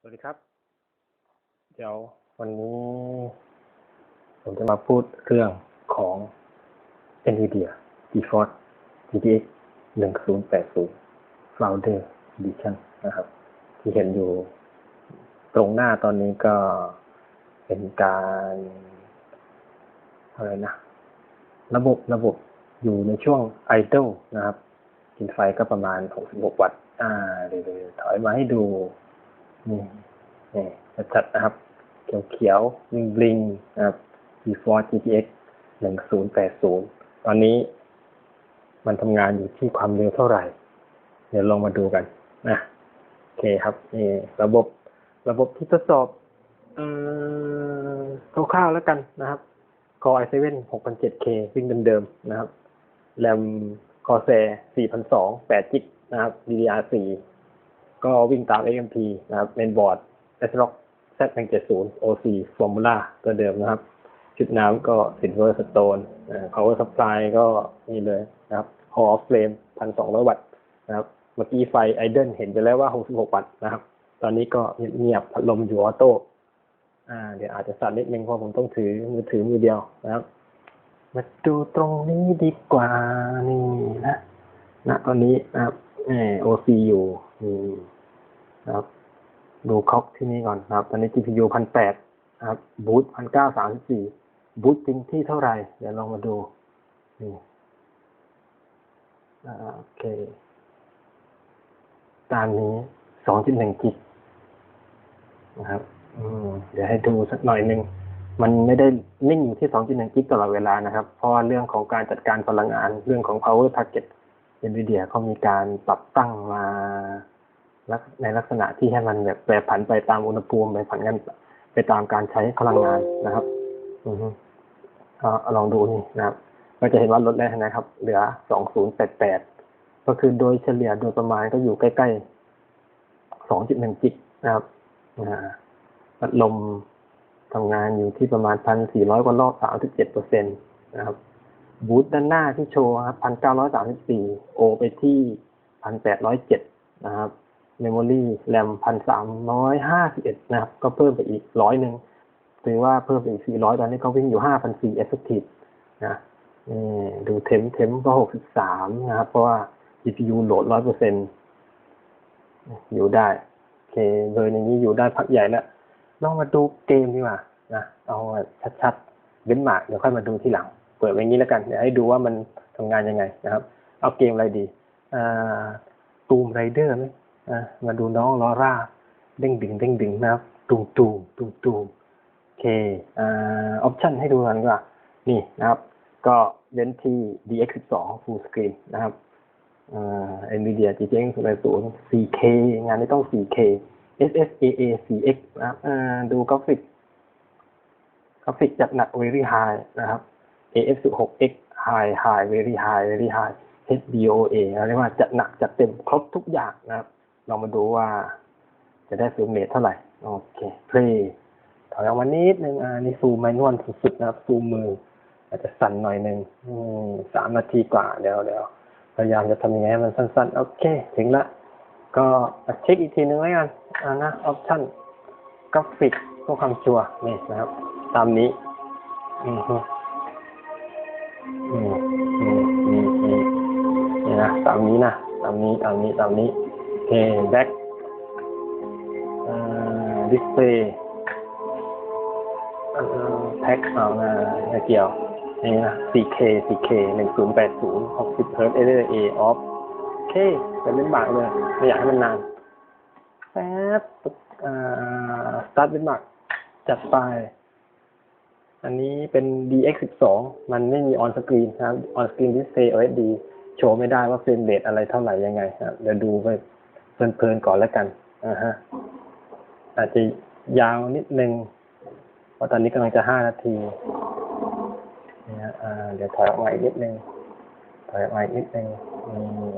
สวัสดีครับ เดี๋ยววันนี้ผมจะมาพูดเรื่องของ NVIDIA GeForce GTX 1080 Founder Edition นะครับ ที่เห็นอยู่ตรงหน้าตอนนี้ก็เป็นการอะไรนะ ระบบระบบอยู่ในช่วง idle นะครับ กินไฟก็ประมาณ 66 วัตต์ อ่า เดี๋ยวถอยมาให้ดู นี่นี่ชัดนะครับ เขียวๆบลิงนะครับ GeForce GTX 1080 ตอนนี้ มันทำงานอยู่ที่ความเร็วเท่าไหร่ เดี๋ยวลองมาดูกันนะโอเคครับนี่ระบบ ระบบที่ทดสอบเอ่อคร่าวๆแล้วกันนะครับ Core i7 6007K วิ่งเดิมๆนะครับ แรม Corsair 4002 8 g b นะครับ DDR4 ก็วิ่งตาม XMP นะครับเมนบอร์ด ASRock Z170 OC Formula ตัวเดิมนะครับ ชุดน้ำก็ Silver Stone อ่า Power Supply ก็นี่เลยนะครับ Hall of Flame 1,200 วัตต์นะครับ เมื่อกี้ไฟ Idle เห็นไปแล้วว่า 66 วัตต์นะครับ ตอนนี้ก็เงียบๆพัดลมอยู่ออโต้อ่าเดี๋ยวอาจจะสั่นนิดนึงเพราะผมต้องถือมือถือมือเดียวนะครับ มาดูตรงนี้ดีกว่านี่นะณตอนนี้นะครับเออ OC อยู่ นี่นะครับ ดูคอกที่นี่ก่อนนะครับ ตอนนี้ GPU พันแปดนะครับบูตพันเก้าสามสิบสี่บูตจริงที่เท่าไหร่ เดี๋ยวลองมาดู นี่โอเค ตามนี้สองจุดหนึ่งกิกนะครับ อืม เดี๋ยวให้ดูสักหน่อยหนึ่งมันไม่ได้นิ่งอยู่ที่ 2.1 กิกตลอดเวลานะครับ เพราะว่าเรื่องของการจัดการพลังงาน เรื่องของ power target NVIDIA เขามีการปรับตั้งมาในลักษณะที่ให้มันแบบแปรผันไปตามอุณหภูมิไปผันกันไปตามการใช้พลังงานนะครับ อืออาลองดูนี่นะครับ ก็จะเห็นว่าลดแล้วนะครับ เหลือ2088ก็คือโดยเฉลี่ยโดยประมาณก็อยู่ใกล้ๆ2.1กิกนะครับอ่าพัดลมทำงานอยู่ที่ประมาณพันสี่ร้อยกว่ารอบสามสิบเจ็ดเปอร์เซ็นต์นะครับ บูทด้านหน้าที่โชว์ครับพันเก้าร้อยสามสิบสี่โอไปที่พันแปดร้อยเจ็ดนะครับเมมโมรี่แรมพันสามร้อยห้าสิบเอ็ดนะครับ ก็เพิ่มไปอีกร้อยหนึ่งถือว่าเพิ่มไปอีกสี่ร้อยตอนนี้ก็วิ่งอยู่ห้าพันสี่เอฟเฟกติฟนะนี่ดูเทมเทมก็หกสิบสามนะครับ เพราะว่า GPU โหลดร้อยเปอร์เซ็นอยู่ได้โอเคเลยอย่างนี้อยู่ได้พักใหญ่แล้วลองมาดูเกมดีกว่านะ เอาชัดๆเว้นมากเดี๋ยวค่อยมาดูที่หลัง เปิดไว้งนี้แล้วกันเดี๋ยวให้ดูว่ามันทำงานยังไงนะครับ เอาเกมอะไรดีอ่าตูมไรเดอร์ไหมอ่ามาดูน้องลอร่าเด้งดึงเด้งดึงนะครับตูมตูมตูมตูมโอเคอ่าออปชันให้ดูกันกว่านี่นะครับ ก็เน้นที่ DX12 Full Screen นะครับอ่า NVIDIA GTX 1080 4K งานนี้ต้อง 4K SSAA 4X นะครับดูกราฟิกกราฟิกจัดหนัก very high นะครับ AF16X high high very high very high HDOA เรียกว่าจัดหนักจัดเต็มครบทุกอย่างนะครับ เรามาดูว่าจะได้ฟิลเมทเท่าไหร่ โอเค play ถอยออกมานิดนึงอ่านี่ซูมแมนนวลสุดๆนะครับ ซูมมือ อาจจะสั่นหน่อยหนึ่งสามนาทีกว่าเดี๋ยวเดี๋ยวพยายามจะทำยังไงให้มันสั้นๆ โอเค ถึงละ ก็เช็คอีกทีนึงแล้วกันอ่านะออปชั่นกราฟิกเพื่อความชัวร์นี่นะครับ ตามนี้ อืมฮึอื นี่นะตามนี้นะตามนี้ตามนี้ตามนี้โอเคแบ็คอ่าดิสเพย์แพ็คเอานะเกี่ยวนี่นะ 4K 4K 1080 60 Hz LA off โอเคจะเล่นบากเลยไม่อยากให้มันนานแป๊บอ่าสตาร์ทเป็นบากจัดไป อันนี้เป็น DX12 มันไม่มีออนสกรีนนะครับออนสกรีนดิสเพย์ OSD โชว์ไม่ได้ว่าเฟรมเรทอะไรเท่าไหร่ยังไงครับเดี๋ยวดูไปเพลินๆก่อนแล้วกันอ่าฮะอาจจะยาวนิดนึงเพราะตอนนี้กำลังจะ5นาทีนะฮะอ่าเดี๋ยวถอยออกมาอีกนิดนึงถอยออกมาอีกนิดนึงนี่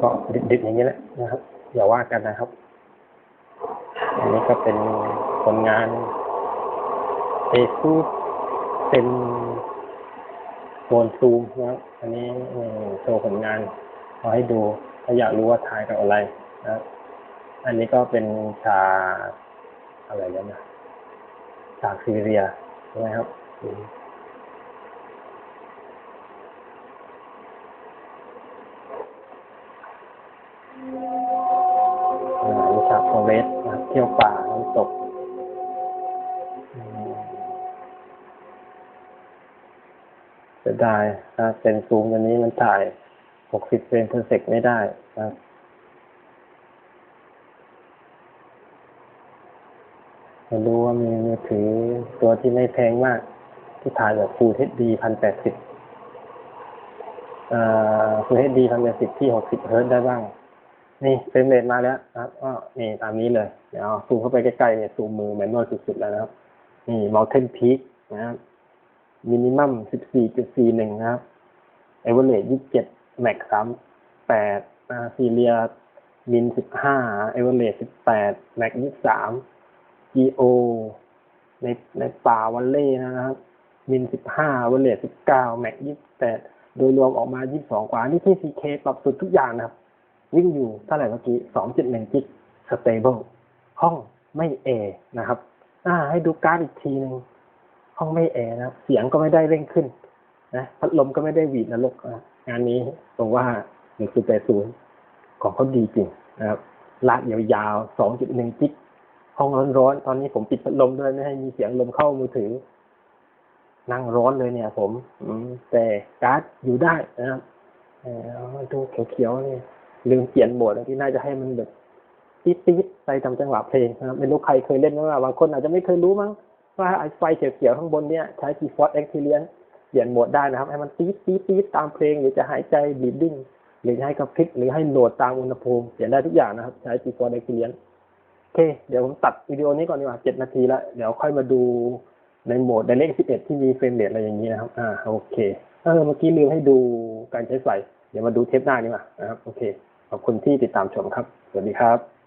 ก็ดิบๆอย่างนี้แหละนะครับอย่าว่ากันนะครับ อันนี้ก็เป็นผลงานเอซูเป็นโฟนซูมนะครับอันนี้โชว์ผลงานเอาให้ดูถ้าอยากรู้ว่าถ่ายกับอะไรนะอันนี้ก็เป็นชาอะไรแล้วนะชากซีเรียใช่ไหมครับอืมอ่าอันนี้ชาโฟ เรสนะเที่ยวป่าน้ำตกอืมเสียดายนะเป็นซูมตัวนี้มันถ่าย 60เฟรมเพอร์เซกไม่ได้นะครับมาดูว่ามีมือถือตัวที่ไม่แพงมาก ที่ถ่ายแบบ Full HD 1080อ่า Full HD 1080ที่ 60เฮิร์ตได้บ้าง นี่เฟรมเรทมาแล้วนะครับก็นี่ตามนี้เลยเดี๋ยวซูมเข้าไปใกล้ๆเนี่ยซูมมือแมนนวลสุดๆแล้วนะครับ นี่ Mountain Peak นะครับ Minimum 14.41นะครับ Average 27 Max 38อ่า Celia Min 15 Average 18 Max 23 GO ในในป่าวันเล่นะครับ มินสิบห้าวันเลสิบเก้าแม็กยี่สิบแปดโดยรวมออกมายี่สิบสองกว่า นี่ที่ 4K ปรับสุดทุกอย่างนะครับ วิ่งอยู่เท่าไหร่เมื่อกี้สองจุดหนึ่งกิกสเตเบิลห้องไม่เอนะครับ อ่า ให้ดูการ์ดอีกทีหนึ่งห้องไม่เอนะครับเสียงก็ไม่ได้เร่งขึ้น นะพัดลมก็ไม่ได้หวีดนรกอะงานนี้ผมว่าหนึ่งจุดแปดศูนย์ของเขาดีจริงนะครับลากยาวๆสองจุดหนึ่งกิกห้องร้อนๆตอนนี้ผมปิดพัดลมด้วยไม่ให้มีเสียงลมเข้ามือถือ นั่งร้อนเลยเนี่ย ผม อืมแต่การ์ดอยู่ได้นะครับดูเขียวๆนี่ ลืมเปลี่ยนโหมดที่น่าจะให้มันแบบตี๊ดๆไปตามจังหวะเพลงนะครับไม่รู้ใครเคยเล่นไหมว่าบางคนอาจจะไม่เคยรู้มั้งว่าไอ้ไฟเขียวๆข้างบนเนี่ยใช้ GeForce Experience เปลี่ยนโหมดได้นะครับ ให้มันตี๊ดตี๊ดตี๊ดตามเพลงหรือจะหายใจบีดดิ้งหรือให้กระพริบหรือให้โหลดตามอุณหภูมิเปลี่ยนได้ทุกอย่างนะครับ ใช้ GeForce Experience โอเค เดี๋ยวผมตัดวิดีโอนี้ก่อนดีกว่าเจ็ดนาทีแล้ว เดี๋ยวค่อยมาดูในโหมด Direct 11ที่มีเฟรมเรทอะไรอย่างนี้นะครับ อ่าโอเคเออเมื่อกี้ลืมให้ดูการใช้ไฟเดี๋ยวมาดูเทปหน้าดีกว่านะครับโอเค ขอบคุณที่ติดตามชมครับ สวัสดีครับ